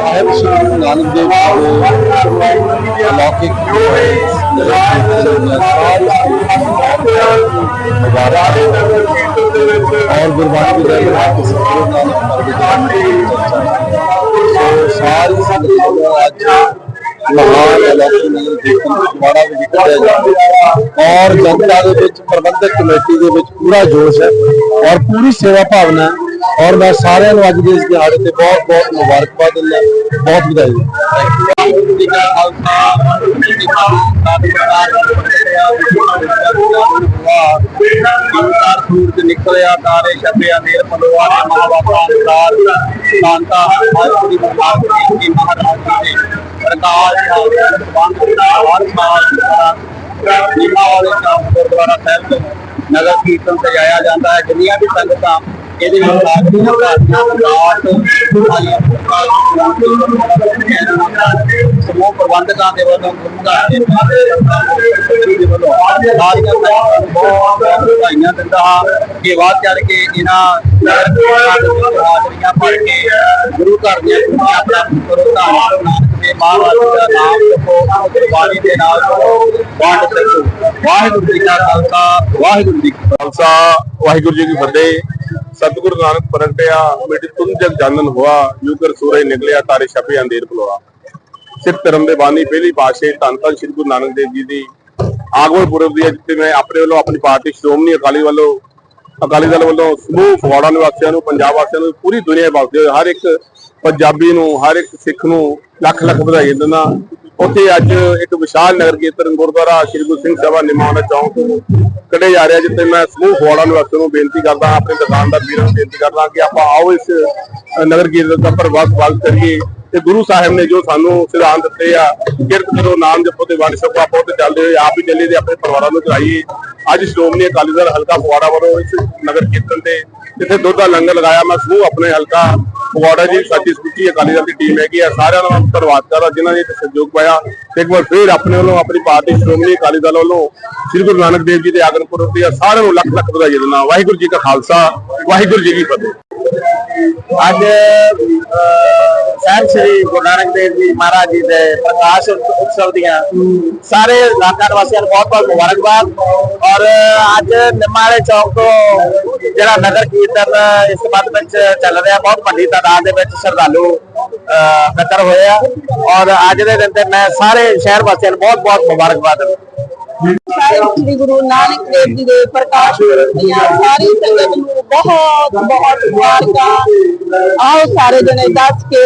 ਸਾਹਿਬ ਸ੍ਰੀ ਨਾਨਕ ਦੇਵ ਜੀ ਦੇ ਅਲੌਕਿਕ ਔਰ ਗੁਰਬਾਣੀ ਦੇ ਨਾਲ ਸਤਿਗੁਰੂ ਨਾਨਕ ਪ੍ਰਗਟਾਨ ਦੀ ਸਾਰੀ ਸੰਗਤ ਨੂੰ ਅੱਜ ਮਹਾਨ ਇਲੈਕਸ਼ਨ ਦੇਖਣ ਵਿੱਚ ਬੜਾ ਵਿਕਟਿਆ ਜਾਂਦਾ ਔਰ ਜਨਤਾ ਦੇ ਵਿੱਚ ਪ੍ਰਬੰਧਕ ਕਮੇਟੀ ਦੇ ਵਿੱਚ ਪੂਰਾ ਜੋਸ਼ ਹੈ। ਔਰ ਪੂਰੀ ਸੇਵਾ ਭਾਵਨਾ ਹੈ। ਔਰ ਮੈਂ ਸਾਰਿਆਂ ਨੂੰ ਅੱਜ ਦੇ ਇਸ ਦਿਹਾੜੇ ਤੇ ਬਹੁਤ ਬਹੁਤ ਮੁਬਾਰਕਬਾਦ ਦਿੰਦਾ ਬਹੁਤ ਵਧਾਈ ਦਿੰਦਾ ਸੰਸਾਰ ਸੂਰਜ ਨਿਕਲਿਆ ਤਾਰੇ ਛੱਪਿਆ ਨੇਰ ਮਲੋਆ ਨੇ ਮਹਾਵਾਪਾ ਅੰਕਾਰ ਸ਼ਾਂਤਾ ਹਰੀ ਮਹਾਰਾਜ ਜੀ ਕੀ ਮਹਾਰਾਜ ਜੀ ਦੇ ਪ੍ਰਕਾਸ਼ ਬੰਦ ਹਰ ਸਾਲ ਨੀਮਾ ਵਾਲੇ ਚੌਕ ਗੁਰਦੁਆਰਾ ਸਾਹਿਬ ਤੋਂ ਨਗਰ ਕੀਰਤਨ ਸਜਾਇਆ ਜਾਂਦਾ ਹੈ ਜਿੰਨੀਆਂ ਵੀ ਸੰਗਤਾਂ ਇਹਦੇ ਵਿੱਚ ਹਾਜ਼ਰੀਆਂ ਭਰਦੀਆਂ ਪ੍ਰਬੰਧਕਾਂ ਦੇ ਵੱਲੋਂ ਗੁਰੂਆਂ ਦੇ ਵੱਲੋਂ ਸਾਰੀਆਂ ਸੰਗਤਾਂ ਨੂੰ ਬਹੁਤ ਵਧਾਈਆਂ ਦਿੰਦਾ ਕਿ ਬਾਅਦ ਚੜ ਕੇ ਇਹਨਾਂ ਨਗਰ ਕੀਰਤਨਾਂ ਕੇ ਗੁਰੂ ਘਰ ਦੀਆਂ ਖੁਸ਼ੀਆਂ ਕਰੋ ਧੰਨ ਦੇ ਮਹਾਰਾਜ ਦਾ ਨਾਮ ਜਪੋ ਗੁਰਬਾਣੀ ਦੇ ਨਾਲ ਵੰਡ ਸਕੋ ਵਾਹਿਗੁਰੂ ਜੀ ਕਾ ਖਾਲਸਾ ਵਾਹਿਗੁਰੂ ਜੀ ਕੀ ਖਾਲਸਾ ਵਾਹਿਗੁਰੂ ਜੀ ਕੀ ਫਤਿਹ। ਸਤਿਗੁਰੂ ਨਾਨਕ ਪ੍ਰਗਟਿਆ ਮੇਰੀ ਤੁਮ ਜਗ ਜਾਣਨ ਹੋਆ ਯੂ ਸੂਰਜ ਨਿਕਲਿਆ, ਤਾਰੇ ਛਪੇ ਅੰਧੇਰ ਪਲੋਆ ਸਿੱਖ ਧਰਮ ਦੇ ਬਾਨੀ ਪਹਿਲੀ ਪਾਸ਼ੇ ਧੰਨ ਧੰਨ ਸ੍ਰੀ ਗੁਰੂ ਨਾਨਕ ਦੇਵ ਜੀ ਦੀ ਆਗਮਨ ਪੁਰਬ ਦੀ ਅੱਜ ਤੇ ਮੈਂ ਆਪਣੇ ਵੱਲੋਂ ਆਪਣੀ ਪਾਰਟੀ ਸ਼੍ਰੋਮਣੀ ਅਕਾਲੀ ਵੱਲੋਂ, ਅਕਾਲੀ ਦਲ ਵੱਲੋਂ ਸਮੂਹ ਫਗਵਾੜਾ ਨਿਵਾਸੀਆਂ ਨੂੰ, ਪੰਜਾਬ ਵਾਸੀਆਂ ਨੂੰ ਪੂਰੀ ਦੁਨੀਆ ਵਾਸਤੇ ਹਰ ਇੱਕ ਪੰਜਾਬੀ ਨੂੰ, ਹਰ ਇੱਕ ਸਿੱਖ ਨੂੰ ਲੱਖ ਲੱਖ ਵਧਾਈ ਦਿੰਦਾ। ਉੱਥੇ ਅੱਜ ਇੱਕ ਵਿਸ਼ਾਲ ਨਗਰ ਕੀਰਤਨ ਗੁਰਦੁਆਰਾ ਸ੍ਰੀ ਗੁਰੂ ਸਿੰਘ ਸਭਾ ਨਿਮਾਣਾ ਚੌਂਕ ਕੱਢੇ ਜਾ ਰਿਹਾ, ਜਿੱਥੇ ਮੈਂ ਸਮੂਹ ਫਗਵਾੜਾ ਨਿਵਾਸੀਆਂ ਨੂੰ ਬੇਨਤੀ ਕਰਦਾ ਆਪਣੇ ਦੁਕਾਨਦਾਰ ਵੀਰਾਂ ਨੂੰ ਬੇਨਤੀ ਕਰਦਾ ਕਿ ਆਪਾਂ ਆਓ ਇਸ ਨਗਰ ਕੀਰਤਨ ਦਾ ਪ੍ਰਵਾਸ ਵਾਲ ਕਰੀਏ। ਤੇ ਗੁਰੂ ਸਾਹਿਬ ਨੇ ਜੋ ਸਾਨੂੰ ਸਿਧਾਂਤ ਦਿੱਤੇ ਆ, ਕਿਰਤ ਕਰੋ, ਨਾਮ ਜਪੋ ਤੇ ਵੰਡ ਛਕੋ, ਆਪੋ ਤੇ ਚੱਲਦੇ ਹੋਏ ਆਪ ਹੀ ਚੱਲੇ ਤੇ ਆਪਣੇ ਪਰਿਵਾਰਾਂ ਨੂੰ ਚਲਾਈਏ। ਅੱਜ ਸ਼੍ਰੋਮਣੀ ਅਕਾਲੀ ਦਲ ਹਲਕਾ ਫਗਵਾੜਾ ਵੱਲੋਂ ਇਸ ਨਗਰ ਕੀਰਤਨ ਤੇ ਜਿੱਥੇ ਦੁੱਧ ਦਾ ਲੰਗਰ ਲਗਾਇਆ। ਮੈਂ ਸਮੂਹ ਆਪਣੇ ਹਲਕਾ ਫਗਵਾੜਾ ਜੀ, ਸਾਡੀ ਸਮੁੱਚੀ ਅਕਾਲੀ ਦਲ ਦੀ ਟੀਮ ਹੈਗੀ ਆ, ਸਾਰਿਆਂ ਦਾ ਧੰਨਵਾਦ ਕਰਦਾ, ਜਿਨ੍ਹਾਂ ਨੇ ਇਹ ਸਹਿਯੋਗ ਪਾਇਆ। ਤੇ ਇੱਕ ਵਾਰ ਫੇਰ ਆਪਣੇ ਵੱਲੋਂ ਆਪਣੀ ਪਾਰਟੀ ਸ਼੍ਰੋਮਣੀ ਅਕਾਲੀ ਦਲ ਵੱਲੋਂ ਸ੍ਰੀ ਗੁਰੂ ਨਾਨਕ ਦੇਵ ਜੀ ਦੇ ਆਗਮਨ ਪੁਰਬ ਦੀਆਂ ਸਾਰਿਆਂ ਨੂੰ ਲੱਖ ਲੱਖ ਵਧਾਈ ਦਿੰਦਾ ਵਾਹਿਗੁਰੂ ਜੀ ਕਾ ਖਾਲਸਾ, ਵਾਹਿਗੁਰੂ ਜੀ ਕੀ ਫਤਿਹ। ਅੱਜ ਸਾਹਿਬ ਸ੍ਰੀ ਗੁਰੂ ਨਾਨਕ ਦੇਵ ਜੀ ਮਹਾਰਾਜ ਜੀ ਦੇ ਪ੍ਰਕਾਸ਼ ਉਤਸਵ ਦੀਆਂ ਸਾਰੇ ਇਲਾਕਾ ਨਿਵਾਸੀਆਂ ਨੂੰ ਬਹੁਤ ਬਹੁਤ ਮੁਬਾਰਕਬਾਦ। ਔਰ ਅੱਜ ਨਿਮਾਲੇ ਚੌਕ ਤੋਂ ਜਿਹੜਾ ਨਗਰ ਕੀਰਤਨ ਇਸ ਸੰਬੰਧ ਵਿੱਚ ਚੱਲ ਰਿਹਾ ਬਹੁਤ ਵੱਡੀ ਤਾਦਾਦ ਦੇ ਵਿੱਚ ਸ਼ਰਧਾਲੂ ਅਹ, ਇਕੱਤਰ ਹੋਏ ਆ। ਔਰ ਅੱਜ ਦੇ ਦਿਨ ਤੇ ਮੈਂ ਸਾਰੇ ਸ਼ਹਿਰ ਵਾਸੀਆਂ ਨੂੰ ਬਹੁਤ ਬਹੁਤ ਮੁਬਾਰਕਬਾਦ ਦਿੰਦਾ। ਸਾਹਿਬ ਸ੍ਰੀ ਗੁਰੂ ਨਾਨਕ ਦੇਵ ਜੀ ਦੇ ਪ੍ਰਕਾਸ਼ ਪੁਰਬ ਦੀਆਂ ਸਾਰੀ ਸੰਗਤ ਨੂੰ ਬਹੁਤ ਬਹੁਤ ਮੁਬਾਰਕਾਂ। ਆਓ ਸਾਰੇ ਜਣੇ ਦੱਸ ਕੇ